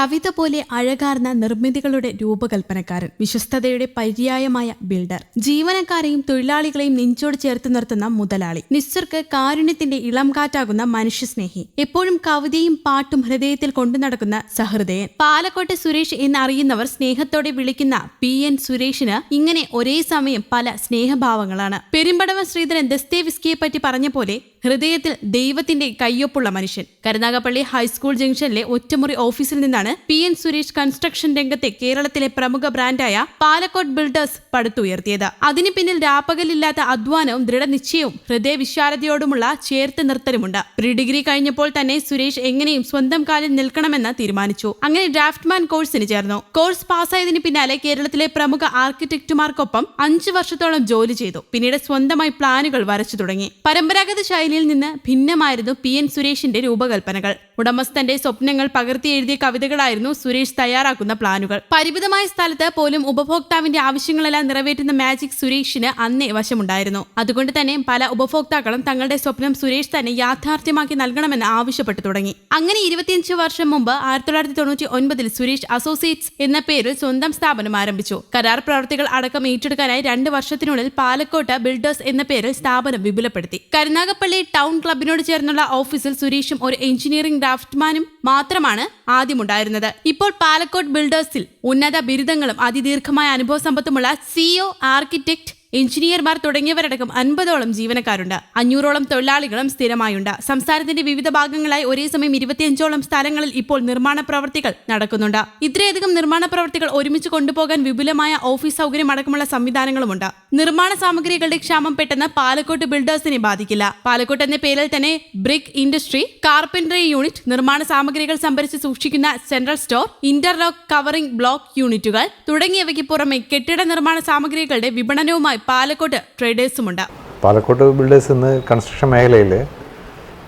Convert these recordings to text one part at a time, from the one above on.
കവിത പോലെ അഴകാർന്ന നിർമ്മിതികളുടെ രൂപകൽപ്പനക്കാരൻ വിശ്വസ്തതയുടെ പര്യായമായ ബിൽഡർ. ജീവനക്കാരെയും തൊഴിലാളികളെയും നെഞ്ചോട് ചേർത്ത് നിർത്തുന്ന മുതലാളി. നിസ്സർക്ക് കാരുണ്യത്തിന്റെ ഇളം കാറ്റാകുന്ന മനുഷ്യസ്നേഹി. എപ്പോഴും കവിതയും പാട്ടും ഹൃദയത്തിൽ കൊണ്ടു നടക്കുന്ന സഹൃദയൻ. പാലക്കോട്ടെ സുരേഷ് എന്നറിയുന്നവർ സ്നേഹത്തോടെ വിളിക്കുന്ന പി. എൻ. സുരേഷിന് ഇങ്ങനെ ഒരേ സമയം പല സ്നേഹഭാവങ്ങളാണ്. പെരുമ്പടവ ശ്രീധരൻ ദസ്തേവിസ്കിയെ പറ്റി പറഞ്ഞ പോലെ ഹൃദയത്തിൽ ദൈവത്തിന്റെ കയ്യൊപ്പുള്ള മനുഷ്യൻ. കരുനാഗപ്പള്ളി ഹൈസ്കൂൾ ജംഗ്ഷനിലെ ഒറ്റമുറി ഓഫീസിൽ നിന്നാണ് പി എൻ സുരേഷ് കൺസ്ട്രക്ഷൻ രംഗത്തെ കേരളത്തിലെ പ്രമുഖ ബ്രാൻഡായ പാലക്കോട് ബിൽഡേഴ്സ് പടുത്തുയർത്തിയത്. അതിന് പിന്നിൽ രാപ്പകലില്ലാത്ത അധ്വാനവും ദൃഢനിശ്ചയവും ഹൃദയവിശാലതയോടുമുള്ള ചേർത്ത് നിർത്തലുമുണ്ട്. പ്രീ ഡിഗ്രി കഴിഞ്ഞപ്പോൾ തന്നെ സുരേഷ് എങ്ങനെയും സ്വന്തം കാലിൽ നിൽക്കണമെന്ന് തീരുമാനിച്ചു. അങ്ങനെ ഡ്രാഫ്റ്റ്മാൻ കോഴ്സിന് ചേർന്നു. കോഴ്സ് പാസ്സായതിന് പിന്നാലെ കേരളത്തിലെ പ്രമുഖ ആർക്കിടെക്റ്റുമാർക്കൊപ്പം അഞ്ചു വർഷത്തോളം ജോലി ചെയ്തു. പിന്നീട് സ്വന്തമായി പ്ലാനുകൾ വരച്ചു തുടങ്ങി. പരമ്പരാഗത ശൈലിയിൽ നിന്ന് ഭിന്നമായിരുന്നു പി എൻ സുരേഷിന്റെ രൂപകൽപ്പനകൾ. ഉടമസ്ഥന്റെ സ്വപ്നങ്ങൾ പകർത്തി എഴുതിയ കവിതകളായിരുന്നു സുരേഷ് തയ്യാറാക്കുന്ന പ്ലാനുകൾ. പരിമിതമായ സ്ഥലത്ത് പോലും ഉപഭോക്താവിന്റെ ആവശ്യങ്ങളെല്ലാം നിറവേറ്റുന്ന മാജിക് സുരേഷിന് അന്നേ വശമുണ്ടായിരുന്നു. അതുകൊണ്ട് തന്നെ പല ഉപഭോക്താക്കളും തങ്ങളുടെ സ്വപ്നം സുരേഷ് തന്നെ യാഥാർത്ഥ്യമാക്കി നൽകണമെന്ന് ആവശ്യപ്പെട്ടു തുടങ്ങി. അങ്ങനെ ഇരുപത്തിയഞ്ച് വർഷം മുമ്പ് ആയിരത്തി തൊള്ളായിരത്തി തൊണ്ണൂറ്റി ഒൻപതിൽ സുരേഷ് അസോസിയേറ്റ്സ് എന്ന പേരിൽ സ്വന്തം സ്ഥാപനം ആരംഭിച്ചു. കരാർ പ്രവർത്തികൾ അടക്കം ഏറ്റെടുക്കാനായി രണ്ട് വർഷത്തിനുള്ളിൽ പാലക്കോട്ട് ബിൽഡേഴ്സ് എന്ന പേരിൽ സ്ഥാപനം വിപുലപ്പെടുത്തി. കരുനാഗപ്പള്ളി ടൗൺ ക്ലബിനോട് ചേർന്നുള്ള ഓഫീസിൽ സുരേഷും ഒരു എഞ്ചിനീയറിംഗ് ഡ്രാഫ്റ്റ്മാനും മാത്രമാണ് ആദ്യമുണ്ടായിരുന്നത്. ഇപ്പോൾ പാലക്കോട് ബിൽഡേഴ്സിൽ ഉന്നത ബിരുദങ്ങളും അതിദീർഘമായ അനുഭവ സമ്പത്തുമുള്ള സിഇഒ ആർക്കിടെക്ട് എഞ്ചിനീയർമാർ തുടങ്ങിയവരടക്കം അൻപതോളം ജീവനക്കാരുണ്ട്. അഞ്ഞൂറോളം തൊഴിലാളികളും സ്ഥിരമായുണ്ട്. സംസ്ഥാനത്തിന്റെ വിവിധ ഭാഗങ്ങളായി ഒരേ സമയം ഇരുപത്തിയഞ്ചോളം സ്ഥലങ്ങളിൽ ഇപ്പോൾ നിർമ്മാണ പ്രവർത്തികൾ നടക്കുന്നുണ്ട്. ഇത്രയധികം നിർമ്മാണ പ്രവർത്തികൾ ഒരുമിച്ച് കൊണ്ടുപോകാൻ വിപുലമായ ഓഫീസ് സൗകര്യം അടക്കമുള്ള സംവിധാനങ്ങളുമുണ്ട്. നിർമ്മാണ സാമഗ്രികളുടെ ക്ഷാമം പെട്ടെന്ന് പാലക്കോട്ട് ബിൽഡേഴ്സിനെ ബാധിക്കില്ല. പാലക്കോട്ട് എന്ന പേരിൽ തന്നെ ബ്രിക് ഇൻഡസ്ട്രി കാർപ്പൻട്രി യൂണിറ്റ് നിർമ്മാണ സാമഗ്രികൾ സംഭരിച്ച് സൂക്ഷിക്കുന്ന central store interlock covering block യൂണിറ്റുകൾ തുടങ്ങിയവയ്ക്ക് പുറമെ കെട്ടിട നിർമ്മാണ സാമഗ്രികളുടെ വിപണനവുമായി പാലക്കോട്ട് ട്രേഡേഴ്സുമുണ്ട് പാലക്കോട്ട് ബിൽഡേഴ്സ് ഇന്ന് കൺസ്ട്രക്ഷൻ മേഖലയിൽ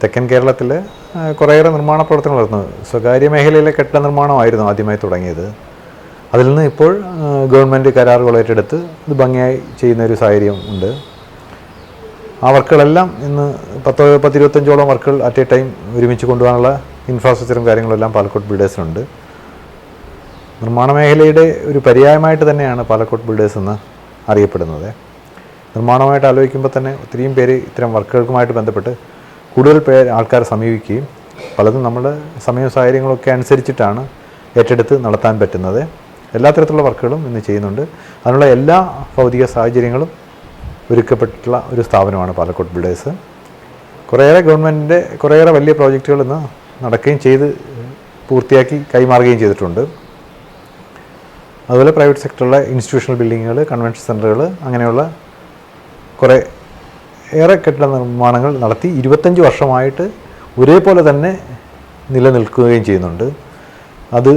തെക്കൻ കേരളത്തിൽ കുറേയേറെ നിർമ്മാണ പ്രവർത്തനങ്ങൾ നടന്നു. സ്വകാര്യ മേഖലയിലെ കെട്ടിട നിർമ്മാണമായിരുന്നു ആദ്യമായി തുടങ്ങിയത്. അതിൽ നിന്ന് ഇപ്പോൾ ഗവൺമെന്റ് കരാറുകൾ ഏറ്റെടുത്ത് ഇത് ഭംഗിയായി ചെയ്യുന്ന ഒരു സാഹചര്യം ഉണ്ട്. ആ വർക്കുകളെല്ലാം ഇന്ന് പത്തോ പത്തിരുപത്തഞ്ചോളം വർക്കുകൾ അറ്റ് എ ടൈം ഒരുമിച്ച് കൊണ്ടുപോകാനുള്ള ഇൻഫ്രാസ്ട്രക്ചറും കാര്യങ്ങളെല്ലാം പാലക്കോട് ബിൽഡേഴ്സിനുണ്ട് നിർമ്മാണ മേഖലയുടെ ഒരു പര്യായമായിട്ട് തന്നെയാണ് പാലക്കോട് ബിൽഡേഴ്സ് എന്ന് അറിയപ്പെടുന്നത്. നിർമ്മാണമായിട്ട് ആലോചിക്കുമ്പോൾ തന്നെ ഒത്തിരിയും പേര് ഇത്തരം വർക്കുകൾക്കുമായിട്ട് ബന്ധപ്പെട്ട് കൂടുതൽ പേര് ആൾക്കാരെ സമീപിക്കുകയും പലതും നമ്മൾ സമയവും സാഹചര്യങ്ങളൊക്കെ അനുസരിച്ചിട്ടാണ് ഏറ്റെടുത്ത് നടത്താൻ പറ്റുന്നത്. എല്ലാ തരത്തിലുള്ള വർക്കുകളും ഇന്ന് ചെയ്യുന്നുണ്ട്. അതിനുള്ള എല്ലാ ഭൗതിക സാഹചര്യങ്ങളും ഒരുക്കപ്പെട്ടിട്ടുള്ള ഒരു സ്ഥാപനമാണ് പാലക്കോട് ബിൽഡേഴ്സ് കുറേയേറെ ഗവൺമെന്റിന്റെ കുറേയേറെ വലിയ പ്രോജക്റ്റുകൾ ഇന്ന് നടക്കുകയും ചെയ്ത് പൂർത്തിയാക്കി കൈമാറുകയും ചെയ്തിട്ടുണ്ട്. അതുപോലെ പ്രൈവറ്റ് സെക്ടറിലെ ഇൻസ്റ്റിറ്റ്യൂഷണൽ ബിൽഡിങ്ങുകൾ കൺവെൻഷൻ സെന്ററുകൾ അങ്ങനെയുള്ള കുറേ ഏറെ കെട്ടിട നിർമ്മാണങ്ങൾ നടത്തി ഇരുപത്തഞ്ച് വർഷമായിട്ട് ഒരേപോലെ തന്നെ നിലനിൽക്കുകയും ചെയ്യുന്നുണ്ട്. അത്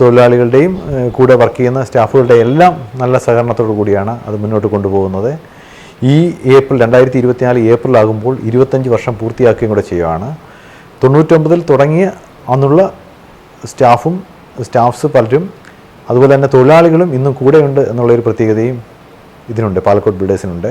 തൊഴിലാളികളുടെയും കൂടെ വർക്ക് ചെയ്യുന്ന സ്റ്റാഫുകളുടെയും എല്ലാം നല്ല സഹകരണത്തോടു കൂടിയാണ് അത് മുന്നോട്ട് കൊണ്ടുപോകുന്നത്. ഈ ഏപ്രിൽ രണ്ടായിരത്തി ഇരുപത്തിനാല് ഏപ്രിൽ ആകുമ്പോൾ ഇരുപത്തഞ്ച് വർഷം പൂർത്തിയാക്കുകയും കൂടെ ചെയ്യുകയാണ് തൊണ്ണൂറ്റൊമ്പതിൽ തുടങ്ങിയ അന്നുള്ള സ്റ്റാഫും സ്റ്റാഫ്സ് പലരും അതുപോലെ തന്നെ തൊഴിലാളികളും ഇന്നും കൂടെയുണ്ട് എന്നുള്ളൊരു പ്രത്യേകതയും ഇതിനുണ്ട് പാലക്കോട് ബിൽഡേഴ്സിനുണ്ട്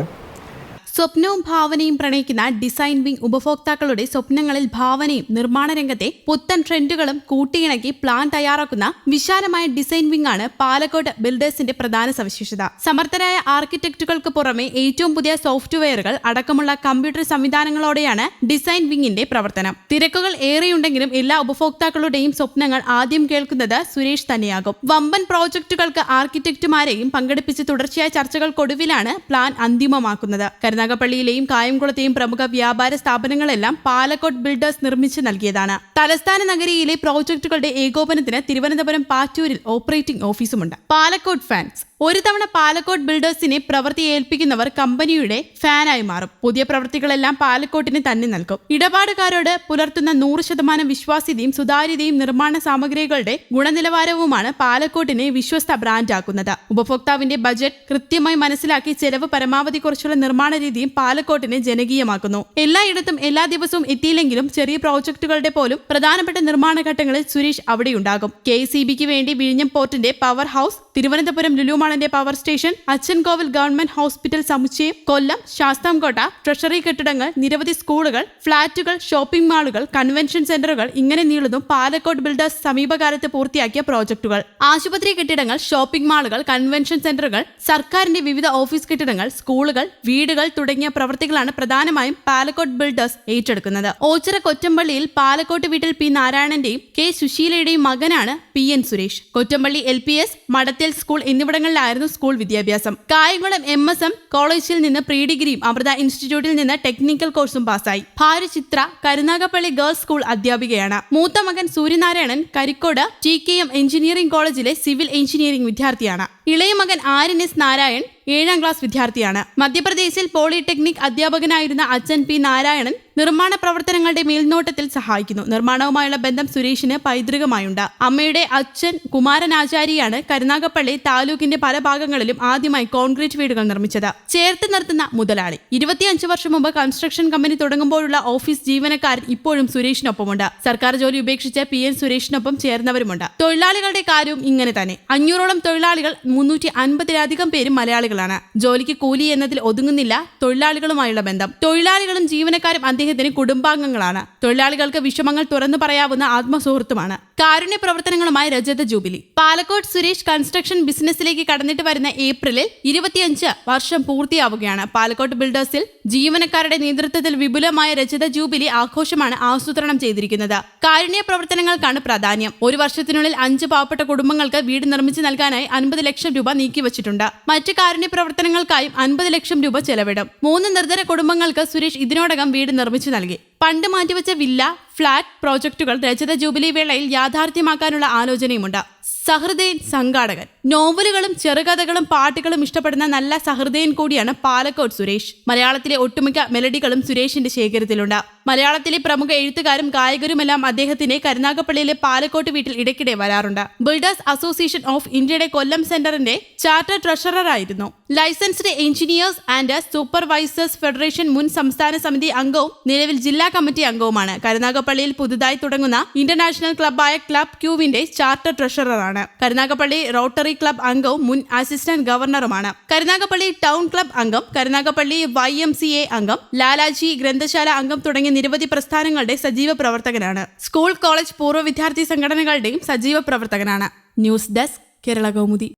സ്വപ്നവും ഭാവനയും പ്രണയിക്കുന്ന ഡിസൈൻ വിംഗ് ഉപഭോക്താക്കളുടെ സ്വപ്നങ്ങളിൽ ഭാവനയും നിർമ്മാണ രംഗത്തെ പുത്തൻ ട്രെൻഡുകളും കൂട്ടിയിണക്കി പ്ലാൻ തയ്യാറാക്കുന്ന വിശാലമായ ഡിസൈൻ വിംഗ് ആണ് പാലക്കോട് ബിൽഡേഴ്സിന്റെ പ്രധാന സവിശേഷത. സമർത്ഥരായ ആർക്കിടെക്റ്റുകൾക്ക് പുറമെ ഏറ്റവും പുതിയ സോഫ്റ്റ്വെയറുകൾ അടക്കമുള്ള കമ്പ്യൂട്ടർ സംവിധാനങ്ങളോടെയാണ് ഡിസൈൻ വിംഗിന്റെ പ്രവർത്തനം. തിരക്കുകൾ ഏറെയുണ്ടെങ്കിലും എല്ലാ ഉപഭോക്താക്കളുടെയും സ്വപ്നങ്ങൾ ആദ്യം കേൾക്കുന്നത് സുരേഷ് തന്നെയാകും. വമ്പൻ പ്രോജക്റ്റുകൾക്ക് ആർക്കിടെക്റ്റുമാരെയും പങ്കെടുപ്പിച്ച് തുടർച്ചയായ ചർച്ചകൾക്കൊടുവിലാണ് പ്ലാൻ അന്തിമമാക്കുന്നത്. കരുനാഗപ്പള്ളിയിലെയും കായംകുളത്തെയും പ്രമുഖ വ്യാപാര സ്ഥാപനങ്ങളെല്ലാം പാലക്കോട് ബിൽഡേഴ്സ് നിർമ്മിച്ച് നൽകിയതാണ്. തലസ്ഥാന നഗരിയിലെ പ്രോജക്ടുകളുടെ ഏകോപനത്തിന് തിരുവനന്തപുരം പാറ്റൂരിൽ ഓപ്പറേറ്റിംഗ് ഓഫീസുമുണ്ട്. പാലക്കോട് ഫാൻസ്. ഒരു തവണ പാലക്കോട് ബിൽഡേഴ്സിനെ പ്രവൃത്തി ഏൽപ്പിക്കുന്നവർ കമ്പനിയുടെ ഫാനായി മാറും. പുതിയ പ്രവൃത്തികളെല്ലാം പാലക്കോട്ടിന് തന്നെ നൽകും. ഇടപാടുകാരോട് പുലർത്തുന്ന നൂറ് ശതമാനം വിശ്വാസ്യതയും സുതാര്യതയും നിർമ്മാണ സാമഗ്രികളുടെ ഗുണനിലവാരവുമാണ് പാലക്കോട്ടിനെ വിശ്വസ്ത ബ്രാൻഡാക്കുന്നത്. ഉപഭോക്താവിന്റെ ബജറ്റ് കൃത്യമായി മനസ്സിലാക്കി ചെലവ് പരമാവധി കുറച്ചുള്ള നിർമ്മാണ രീതിയും പാലക്കോട്ടിനെ ജനകീയമാക്കുന്നു. എല്ലായിടത്തും എല്ലാ ദിവസവും എത്തിയില്ലെങ്കിലും ചെറിയ പ്രോജക്റ്റുകളുടെ പോലും പ്രധാനപ്പെട്ട നിർമ്മാണ ഘട്ടങ്ങളിൽ സുരേഷ് അവിടെയുണ്ടാകും. കെ സി ബിക്ക് വേണ്ടി വിഴിഞ്ഞം പോർട്ടിന്റെ power house Thiruvananthapuram ലുലുമാളിന്റെ power station Achankovil government hospital സമുച്ചയം കൊല്ലം ശാസ്താംകോട്ട ട്രഷറി കെട്ടിടങ്ങൾ നിരവധി സ്കൂളുകൾ ഫ്ളാറ്റുകൾ ഷോപ്പിംഗ് മാളുകൾ കൺവെൻഷൻ സെന്ററുകൾ ഇങ്ങനെ നീളുന്നു പാലക്കോട് ബിൽഡേഴ്സ് സമീപകാലത്ത് പൂർത്തിയാക്കിയ പ്രോജക്ടുകൾ ആശുപത്രി കെട്ടിടങ്ങൾ ഷോപ്പിംഗ് മാളുകൾ കൺവെൻഷൻ സെന്ററുകൾ സർക്കാരിന്റെ വിവിധ ഓഫീസ് കെട്ടിടങ്ങൾ സ്കൂളുകൾ വീടുകൾ തുടങ്ങിയ പ്രവൃത്തികളാണ് പ്രധാനമായും പാലക്കോട് ബിൽഡേഴ്സ് ഏറ്റെടുക്കുന്നത്. ഓച്ചിറ കൊറ്റമ്പള്ളിയിൽ പാലക്കോട്ട് വീട്ടിൽ പി നാരായണന്റെയും കെ സുശീലയുടെയും മകനാണ് P N Suresh. Kottampally L P S Madathel school എന്നിവിടങ്ങളിലായിരുന്നു school വിദ്യാഭ്യാസം. കായംകുളം എം എസ് എം കോളേജിൽ നിന്ന് പ്രീ ഡിഗ്രിയും അമൃത ഇൻസ്റ്റിറ്റ്യൂട്ടിൽ നിന്ന് ടെക്നിക്കൽ കോഴ്സും പാസ്സായി ഭാര്യ ചിത്ര കരുനാഗപ്പള്ളി ഗേൾസ് സ്കൂൾ അധ്യാപികയാണ്. മൂത്ത മകൻ Suryanarayanan Karicode T K M engineering കോളേജിലെ സിവിൽ എഞ്ചിനീയറിംഗ് വിദ്യാർത്ഥിയാണ്. ഇളയ മകൻ ആര്യൻ എസ് നാരായൺ ഏഴാം ക്ലാസ് വിദ്യാർത്ഥിയാണ്. മധ്യപ്രദേശിൽ പോളിടെക്നിക് അധ്യാപകനായിരുന്ന അച്ഛൻ പി നാരായണൻ നിർമ്മാണ പ്രവർത്തനങ്ങളുടെ മേൽനോട്ടത്തിൽ സഹായിക്കുന്നു. നിർമ്മാണവുമായുള്ള ബന്ധം സുരേഷിന് പൈതൃകമായുണ്ട്. അമ്മയുടെ അച്ഛൻ കുമാരൻ കുമാരനാചാരിയാണ് കരുനാഗപ്പള്ളി താലൂക്കിന്റെ പല ഭാഗങ്ങളിലും ആദ്യമായി കോൺക്രീറ്റ് വീടുകൾ നിർമ്മിച്ചത്. ചേർത്ത് നിർത്തുന്ന മുതലാളി. ഇരുപത്തിയഞ്ച് വർഷം മുമ്പ് കൺസ്ട്രക്ഷൻ കമ്പനി തുടങ്ങുമ്പോഴുള്ള ഓഫീസ് ജീവനക്കാരൻ ഇപ്പോഴും സുരേഷിനൊപ്പമുണ്ട്. സർക്കാർ ജോലി ഉപേക്ഷിച്ച് പി എൻ സുരേഷിനൊപ്പം ചേർന്നവരുമുണ്ട്. തൊഴിലാളികളുടെ കാര്യവും ഇങ്ങനെ തന്നെ. അഞ്ഞൂറോളം തൊഴിലാളികൾ മുന്നൂറ്റി അൻപതിലധികം പേരും മലയാളികളാണ്. ജോലിക്ക് കൂലി എന്നതിൽ ഒതുങ്ങുന്നില്ല തൊഴിലാളികളുമായുള്ള ബന്ധം. തൊഴിലാളികളും ജീവനക്കാരും അദ്ദേഹത്തിന് കുടുംബാംഗങ്ങളാണ്. തൊഴിലാളികൾക്ക് വിഷമങ്ങൾ തുറന്നു പറയാവുന്ന ആത്മസുഹൃത്തുമാണ്. കാരുണ്യ പ്രവർത്തനങ്ങളുമായി രജത ജൂബിലി. പാലക്കോട് സുരേഷ് കൺസ്ട്രക്ഷൻ ബിസിനസ്സിലേക്ക് കടന്നിട്ട് വരുന്ന ഏപ്രിലിൽ ഇരുപത്തിയഞ്ച് വർഷം പൂർത്തിയാവുകയാണ്. പാലക്കോട് ബിൽഡേഴ്സിൽ ജീവനക്കാരുടെ നേതൃത്വത്തിൽ വിപുലമായ രജത ജൂബിലി ആഘോഷമാണ് ആസൂത്രണം ചെയ്തിരിക്കുന്നത്. കാരുണ്യ പ്രവർത്തനങ്ങൾക്കാണ് പ്രാധാന്യം. ഒരു വർഷത്തിനുള്ളിൽ അഞ്ച് പാവപ്പെട്ട കുടുംബങ്ങൾക്ക് വീട് നിർമ്മിച്ചു നൽകാനായി അൻപത് ലക്ഷം രൂപ നീക്കിവച്ചിട്ടുണ്ട്. മറ്റ് കാരുണ്യ പ്രവർത്തനങ്ങൾക്കായും അൻപത് ലക്ഷം രൂപ ചെലവിടും. മൂന്ന് നിർധന കുടുംബങ്ങൾക്ക് സുരേഷ് ഇതിനോടകം വീട് നിർമ്മിച്ചു നൽകി. പണ്ട് മാറ്റിവെച്ച വില്ല ഫ്ളാറ്റ് പ്രോജക്റ്റുകൾ രജത ജൂബിലി വേളയിൽ യാഥാർത്ഥ്യമാക്കാനുള്ള ആലോചനയുമുണ്ട്. സഹൃദയൻ സംഘാടകൻ. നോവലുകളും ചെറുകഥകളും പാട്ടുകളും ഇഷ്ടപ്പെടുന്ന നല്ല സഹൃദയൻ കൂടിയാണ് പാലക്കോട് സുരേഷ്. മലയാളത്തിലെ ഒട്ടുമിക്ക മെലഡികളും സുരേഷിന്റെ ശേഖരത്തിലുണ്ട്. മലയാളത്തിലെ പ്രമുഖ എഴുത്തുകാരും ഗായകരുമെല്ലാം അദ്ദേഹത്തിന്റെ കരുനാഗപ്പള്ളിയിലെ പാലക്കോട്ട് വീട്ടിൽ ഇടയ്ക്കിടെ വരാറുണ്ട്. ബിൽഡേഴ്സ് അസോസിയേഷൻ ഓഫ് ഇന്ത്യയുടെ കൊല്ലം സെന്ററിന്റെ charter ട്രഷററായിരുന്നു. Licensed engineers and supervisors federation മുൻ സംസ്ഥാന സമിതി അംഗവും നിലവിൽ ജില്ലാ കമ്മിറ്റി അംഗവുമാണ്. കരുനാഗപ്പള്ളിയിൽ പുതുതായി തുടങ്ങുന്ന ഇന്റർനാഷണൽ ക്ലബ്ബായ ക്ലബ് ക്യൂവിന്റെ ചാർട്ടർ ട്രഷററാണ്. കരുനാഗപ്പള്ളി റോട്ടറി ക്ലബ് അംഗവും മുൻ അസിസ്റ്റന്റ് ഗവർണറുമാണ് കരുനാഗപ്പള്ളി ടൗൺ ക്ലബ് അംഗം Karunagappally Y M C A അംഗം ലാലാജി ഗ്രന്ഥശാല അംഗം തുടങ്ങിയ നിരവധി പ്രസ്ഥാനങ്ങളുടെ സജീവ പ്രവർത്തകനാണ്. സ്കൂൾ കോളേജ് പൂർവ വിദ്യാർത്ഥി സംഘടനകളുടെയും സജീവ പ്രവർത്തകനാണ്. News desk Kerala Kaumudi.